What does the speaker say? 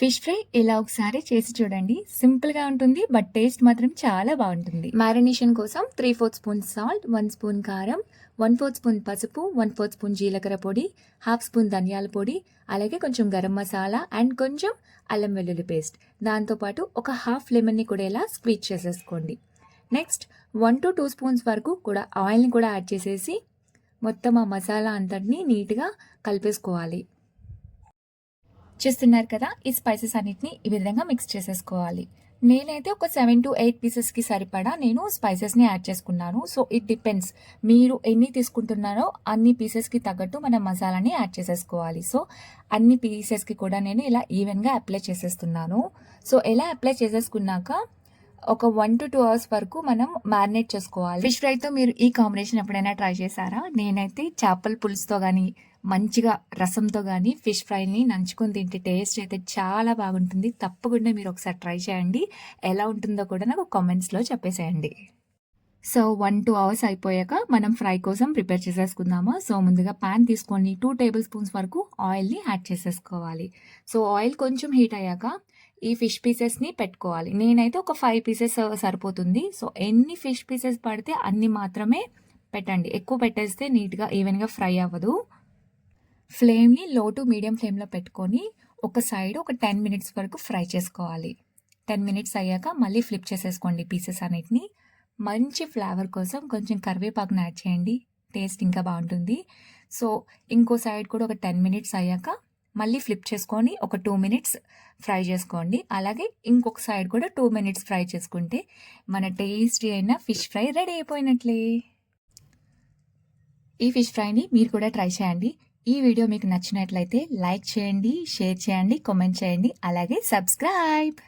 Fish fry ఇలా ఒకసారి చేసి చూడండి. సింపుల్గా ఉంటుంది బట్ టేస్ట్ మాత్రం చాలా బాగుంటుంది. మ్యారినేషన్ కోసం three fourth spoon salt one spoon కారం వన్ ఫోర్త్ స్పూన్ పసుపు వన్ ఫోర్త్ స్పూన్ జీలకర్ర పొడి హాఫ్ స్పూన్ ధనియాల పొడి అలాగే కొంచెం గరం మసాలా అండ్ కొంచెం అల్లం వెల్లుల్లి పేస్ట్. దాంతోపాటు ఒక హాఫ్ లెమన్ని కూడా ఇలా స్క్వీజ్ చేసేసుకోండి. Next one to two spoons వరకు కూడా ఆయిల్ని కూడా యాడ్ చేసేసి మొత్తం ఆ మసాలా అంతటిని నీట్గా కలిపేసుకోవాలి. చూస్తున్నారు కదా ఈ స్పైసెస్ అన్నిటిని ఈ విధంగా మిక్స్ చేసేసుకోవాలి. నేనైతే ఒక సెవెన్ టు ఎయిట్ పీసెస్కి సరిపడా నేను స్పైసెస్ని యాడ్ చేసుకున్నాను. సో ఇట్ డిపెండ్స్ మీరు ఎన్ని తీసుకుంటున్నారో అన్ని పీసెస్కి తగ్గట్టు మనం మసాలాని యాడ్ చేసేసుకోవాలి. సో అన్ని పీసెస్కి కూడా నేను ఇలా ఈవెన్గా అప్లై చేసేస్తున్నాను. సో ఎలా అప్లై చేసేసుకున్నాక ఒక వన్ టు టూ అవర్స్ వరకు మనం మ్యారినేట్ చేసుకోవాలి. ఫిష్ ఫ్రైతో మీరు ఈ కాంబినేషన్ ఎప్పుడైనా ట్రై చేశారా? నేనైతే చేపల పులుసుతో కానీ మంచిగా రసంతో కానీ ఫిష్ ఫ్రైని నంచుకొని తింటే టేస్ట్ అయితే చాలా బాగుంటుంది. తప్పకుండా మీరు ఒకసారి ట్రై చేయండి. ఎలా ఉంటుందో కూడా నాకు కామెంట్స్లో చెప్పేసేయండి. సో వన్ టూ అవర్స్ అయిపోయాక మనం ఫ్రై కోసం ప్రిపేర్ చేసేసుకుందాము? సో ముందుగా ప్యాన్ తీసుకొని టూ టేబుల్ స్పూన్స్ వరకు ఆయిల్ని యాడ్ చేసేసుకోవాలి. సో ఆయిల్ కొంచెం హీట్ అయ్యాక ఈ ఫిష్ పీసెస్ని పెట్టుకోవాలి. నేనైతే ఒక ఫైవ్ పీసెస్ సరిపోతుంది. సో ఎన్ని ఫిష్ పీసెస్ పడితే అన్ని మాత్రమే పెట్టండి. ఎక్కువ పెట్టేస్తే నీట్గా ఈవెన్గా ఫ్రై అవ్వదు. ఫ్లేమ్ని లో టు మీడియం ఫ్లేమ్లో పెట్టుకొని ఒక సైడ్ ఒక టెన్ మినిట్స్ వరకు ఫ్రై చేసుకోవాలి. టెన్ మినిట్స్ అయ్యాక మళ్ళీ ఫ్లిప్ చేసేసుకోండి పీసెస్ అన్నిటిని. మంచి ఫ్లేవర్ కోసం కొంచెం కరివేపాకుని యాడ్ చేయండి. టేస్ట్ ఇంకా బాగుంటుంది. సో ఇంకో సైడ్ కూడా ఒక టెన్ మినిట్స్ అయ్యాక మళ్ళీ ఫ్లిప్ చేసుకొని ఒక టూ మినిట్స్ ఫ్రై చేసుకోండి. అలాగే ఇంకొక సైడ్ కూడా టూ మినిట్స్ ఫ్రై చేసుకుంటే మన టేస్టీ అయిన ఫిష్ ఫ్రై రెడీ అయిపోయినట్లే. ఈ ఫిష్ ఫ్రైని మీరు కూడా ట్రై చేయండి. ఈ వీడియో మీకు నచ్చినట్లయితే లైక్ చేయండి షేర్ చేయండి కామెంట్ చేయండి అలాగే సబ్స్క్రైబ్.